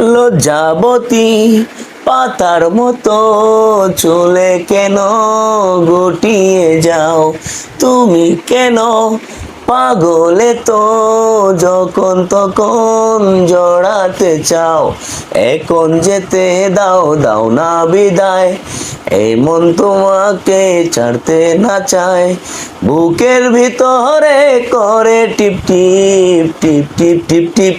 লজ্জাবতী পাতার মতো চলে কেন গুটিয়ে যাও? তুমি কেন পাগলে তো যখন তখন জড়াতে চাও? এখন যেতে দাও দাও না বিদায়। এই মন তোমাকে ছাড়তে না চায়। বুকের ভিতরে করে টিপ টিপ টিপ টিপ টিপ টিপ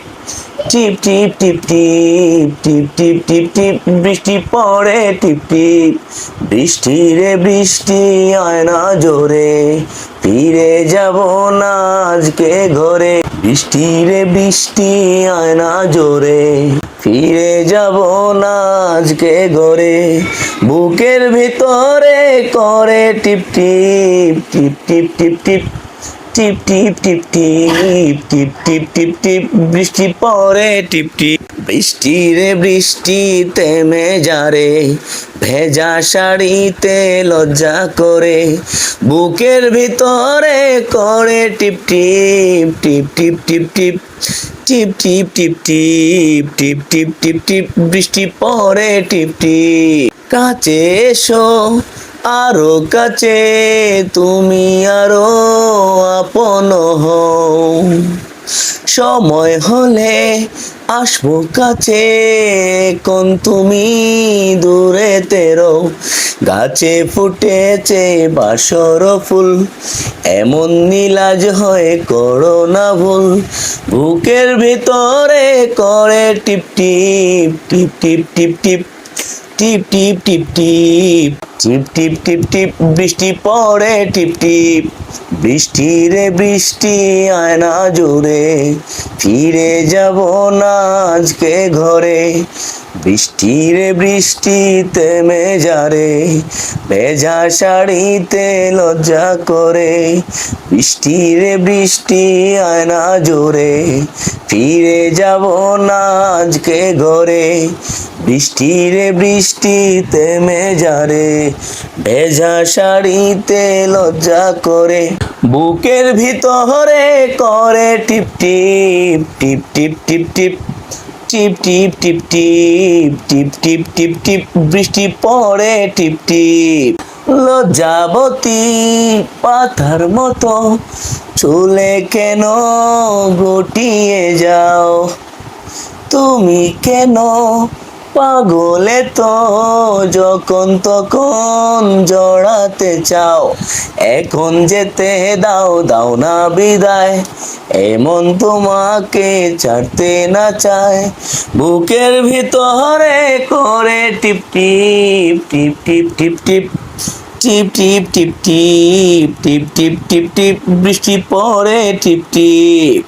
টিপ টিপ টিপ টিপ টিপ টিপ টিপ টিপ বৃষ্টি পড়ে টিপ টিপ বৃষ্টি রে বৃষ্টি আয় না জোরে ফিরে যাব না আজকে ঘরে বৃষ্টি রে বৃষ্টি আয় না জোরে ফিরে যাব না আজকে ঘরে বুকের ভিতরে করে টিপ টিপ টিপ টিপ টিপ টিপ টিপ টিপ টিপ টিপ টিপ টিপ টিপ টিপ বৃষ্টি পরে টিপ টিপ বৃষ্টি রে বৃষ্টি তেমে যারে ভেজা শাড়িতে লজ্জা করে বুকের ভিতরে করে টিপ টিপ টিপ টিপ টিপ টিপ টিপ টিপ টিপ টিপ টিপ টিপ টিপ টিপ বৃষ্টি পরে টিপ টিপ কাছে এসো আরও কাছে তুমি আরও আপন সময় হলে আসব কাছে কোন তুমি দূরে তেরো গাছে ফুটেছে বাসর ফুল এমন নীলাজ হয়ে করো না ভুল বুকের ভিতরে করে টিপ টিপ টিপ টিপ টিপ টিপ টিপ টিপ টিপ টিপ টিপ টিপ টিপ টিপ, বৃষ্টি পড়ে, টিপ টিপ। বৃষ্টি রে বৃষ্টি, আয়না জোরে ফিরে যাব না আজকে ঘরে। বৃষ্টি রে বৃষ্টি তেমে যারে ভেজা শাড়িতে লজ্জা করে। বৃষ্টি রে বৃষ্টি, আয়না জোরে ফিরে যাব না আজকে ঘরে। বৃষ্টি রে বৃষ্টি তেমে যারে ভেজা শাড়িতে লজ্জা করে বুকের ভিতরে করে টিপ টিপ টিপ টিপ টিপ টিপ টিপ টিপ টিপ টিপ টিপ টিপ টিপ টিপ বৃষ্টি পড়ে টিপ টিপ লজ্জাবতী পাতার মতো চুলে কেন গটিয়ে যাও তুমি কেন পাগলে তো যখন তখন জড়াতে চাও এখন যেতে দাও দাও না বিদায় এমন তোমাকে ছাড়তে না চায় বুকের ভিতরে করে টিপ টিপ টিপ টিপ টিপ টিপ টিপ টিপ টিপ টিপ টিপ টিপ টিপ টিপ বৃষ্টি পরে টিপ টিপ